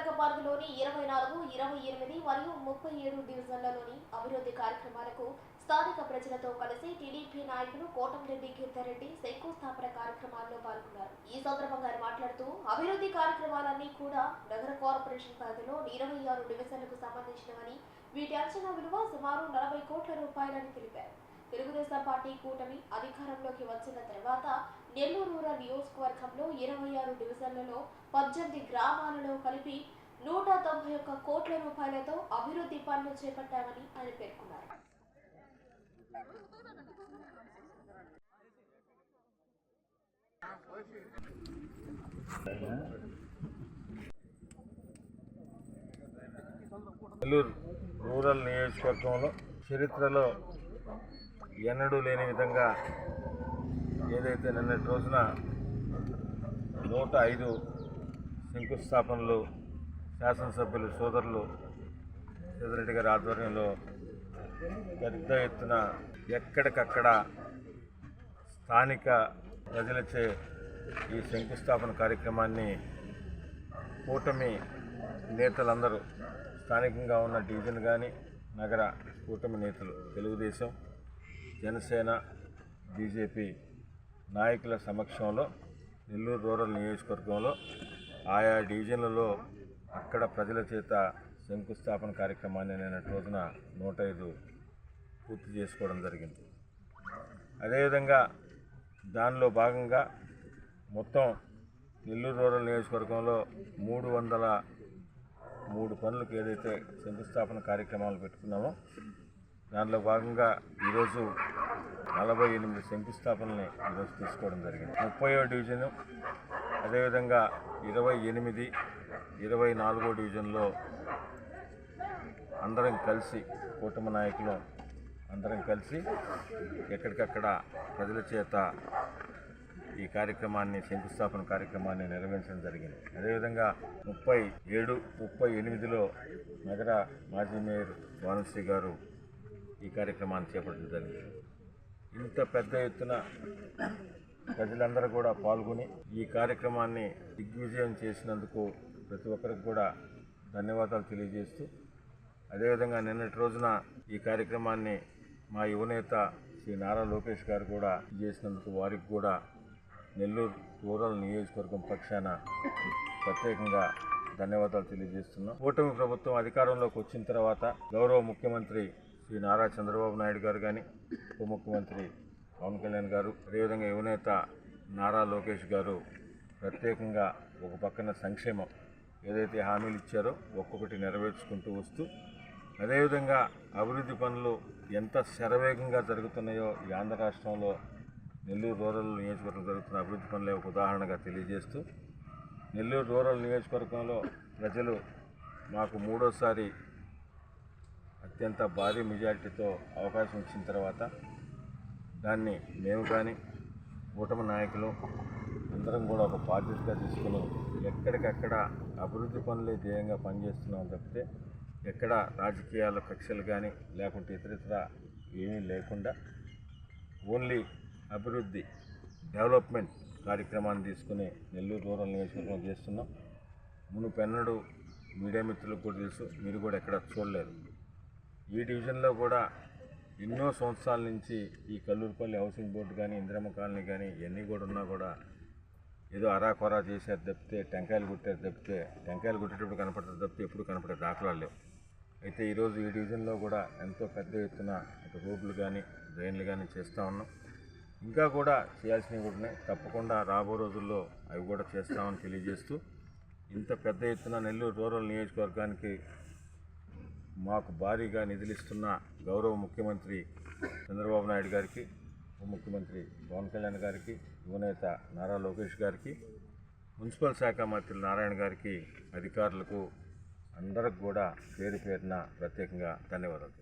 నియోజకవర్గ పరిధిలోని ఇరవై నాలుగు ఇరవై ఎనిమిది మరియు ముప్పై ఏడు డివిజన్లలోని అభివృద్ధి కార్యక్రమాలకు స్థానిక ప్రజలతో కలిసి టీడీపీ నాయకులు కోటంరెడ్డి కీర్తారెడ్డి శంకుస్థాపన కార్యక్రమాల్లో పాల్గొన్నారు. ఈ సందర్భంగా మాట్లాడుతూ అభివృద్ధి కార్యక్రమాలన్నీ కూడా నగర కార్పొరేషన్ పరిధిలో ఇరవై ఆరు డివిజన్లకు సంబంధించినవని వీటి అంచనా విలువ సుమారు నలభై కోట్ల రూపాయలని తెలిపారు. తెలుగుదేశం పార్టీ కూటమి అధికారంలోకి వచ్చిన తర్వాత నెల్లూరు రూరల్ నియోజకవర్గంలో ఇరవై ఆరు డివిజన్లలో పద్దెనిమిది గ్రామాలలో కలిపి నూట తొంభై ఒక్క కోట్ల రూపాయలతో అభివృద్ధి పనులు చేపట్టామని ఆయన పేర్కొన్నారు. నెల్లూరు రూరల్ నియోజకవర్గంలో చరిత్రలో ఎన్నడూ లేని విధంగా ఏదైతే నిన్నటి రోజున నూట ఐదు శంకుస్థాపనలు శాసనసభ్యులు సోదరులు రెడ్డి గారి ఆధ్వర్యంలో పెద్ద ఎత్తున ఎక్కడికక్కడ స్థానిక ప్రజలచే ఈ శంకుస్థాపన కార్యక్రమాన్ని కూటమి నేతలందరూ స్థానికంగా ఉన్న డివిజన్ కానీ నగర కూటమి నేతలు తెలుగుదేశం జనసేన బీజేపీ నాయకుల సమక్షంలో నెల్లూరు రూరల్ నియోజకవర్గంలో ఆయా డివిజన్లలో అక్కడ ప్రజల చేత శంకుస్థాపన కార్యక్రమాన్ని నేను రోజున నూట ఐదు పూర్తి చేసుకోవడం జరిగింది. అదేవిధంగా దానిలో భాగంగా మొత్తం నెల్లూరు రూరల్ నియోజకవర్గంలో మూడు వందల మూడు పనులకు ఏదైతే శంకుస్థాపన కార్యక్రమాలు పెట్టుకున్నామో దానిలో భాగంగా ఈరోజు నలభై ఎనిమిది శంకుస్థాపనల్ని ఈరోజు తీసుకోవడం జరిగింది. ముప్పై డివిజను అదేవిధంగా ఇరవై ఎనిమిది ఇరవై నాలుగో డివిజన్లో అందరం కలిసి కుటుంబ నాయకులు అందరం కలిసి ఎక్కడికక్కడ ప్రజల చేత ఈ కార్యక్రమాన్ని శంకుస్థాపన కార్యక్రమాన్ని నిర్వహించడం జరిగింది. అదేవిధంగా ముప్పై ఏడు ముప్పై ఎనిమిదిలో నగర మాజీ మేయర్ భానుశ్రీ గారు ఈ కార్యక్రమాన్ని చేపట్టడం జరిగింది. ఇంత పెద్ద ఎత్తున ప్రజలందరూ కూడా పాల్గొని ఈ కార్యక్రమాన్ని దిగ్విజయం చేసినందుకు ప్రతి ఒక్కరికి కూడా ధన్యవాదాలు తెలియజేస్తూ అదేవిధంగా నిన్నటి రోజున ఈ కార్యక్రమాన్ని మా యువనేత శ్రీ నారా లోకేష్ గారు కూడా చేసినందుకు వారికి కూడా నెల్లూరు రూరల్ నియోజకవర్గం పక్షాన ప్రత్యేకంగా ధన్యవాదాలు తెలియజేస్తున్నాం. కూటమి ప్రభుత్వం అధికారంలోకి వచ్చిన తర్వాత గౌరవ ముఖ్యమంత్రి శ్రీ నారా చంద్రబాబు నాయుడు గారు కానీ ఉప ముఖ్యమంత్రి పవన్ కళ్యాణ్ గారు అదేవిధంగా యువనేత నారా లోకేష్ గారు ప్రత్యేకంగా ఒక పక్కన సంక్షేమం ఏదైతే హామీలు ఇచ్చారో ఒక్కొక్కటి నెరవేర్చుకుంటూ వస్తూ అదేవిధంగా అభివృద్ధి పనులు ఎంత శరవేగంగా జరుగుతున్నాయో ఈ ఆంధ్ర రాష్ట్రంలో నెల్లూరు రూరల్ నియోజకవర్గం జరుగుతున్న అభివృద్ధి పనులే ఒక ఉదాహరణగా తెలియజేస్తూ నెల్లూరు రూరల్ నియోజకవర్గంలో ప్రజలు మాకు మూడోసారి అత్యంత భారీ మెజారిటీతో అవకాశం ఇచ్చిన తర్వాత దాన్ని మేము కానీ కూటమి నాయకులు అందరం కూడా ఒక బాధ్యతగా తీసుకుని ఎక్కడికక్కడ అభివృద్ధి పనులే ధ్యేయంగా పనిచేస్తున్నాం తప్పితే ఎక్కడ రాజకీయాల కక్షలు కానీ లేకుంటే ఇతరితర ఏమీ లేకుండా ఓన్లీ అభివృద్ధి డెవలప్మెంట్ కార్యక్రమాన్ని తీసుకుని నెల్లూరు రూరల్ నియోజకవర్గం చేస్తున్నాం. మునుపెన్నడు మీడియా మిత్రులకు కూడా తెలుసు మీరు కూడా ఎక్కడ చూడలేదు. ఈ డివిజన్లో కూడా ఎన్నో సంవత్సరాల నుంచి ఈ కల్లూరుపల్లి హౌసింగ్ బోర్డు కానీ ఇందిరమ్మ కాలనీ కానీ ఇవన్నీ కూడా ఉన్నా కూడా ఏదో అరాకొరా చేశారు తప్పితే టెంకాయలు కొట్టారు తప్పితే టెంకాయలు కొట్టేటప్పుడు కనపడతారు తప్పితే ఎప్పుడు కనపడే దాఖలాలు లేవు. అయితే ఈరోజు ఈ డివిజన్లో కూడా ఎంతో పెద్ద ఎత్తున రోడ్లు కానీ డ్రైన్లు కానీ చేస్తూ ఉన్నాం. ఇంకా కూడా చేయాల్సినవి కూడా ఉన్నాయి. తప్పకుండా రాబో రోజుల్లో అవి కూడా చేస్తామని తెలియజేస్తూ ఇంత పెద్ద ఎత్తున నెల్లూరు రూరల్ నియోజకవర్గానికి మాకు భారీగా నిధులిస్తున్న గౌరవ ముఖ్యమంత్రి చంద్రబాబు నాయుడు గారికి ఉప ముఖ్యమంత్రి పవన్ కళ్యాణ్ గారికి యువనేత నారా లోకేష్ గారికి మున్సిపల్ శాఖ మంత్రులు నారాయణ గారికి అధికారులకు అందరికి కూడా పేరు పేరున ప్రత్యేకంగా ధన్యవాదాలు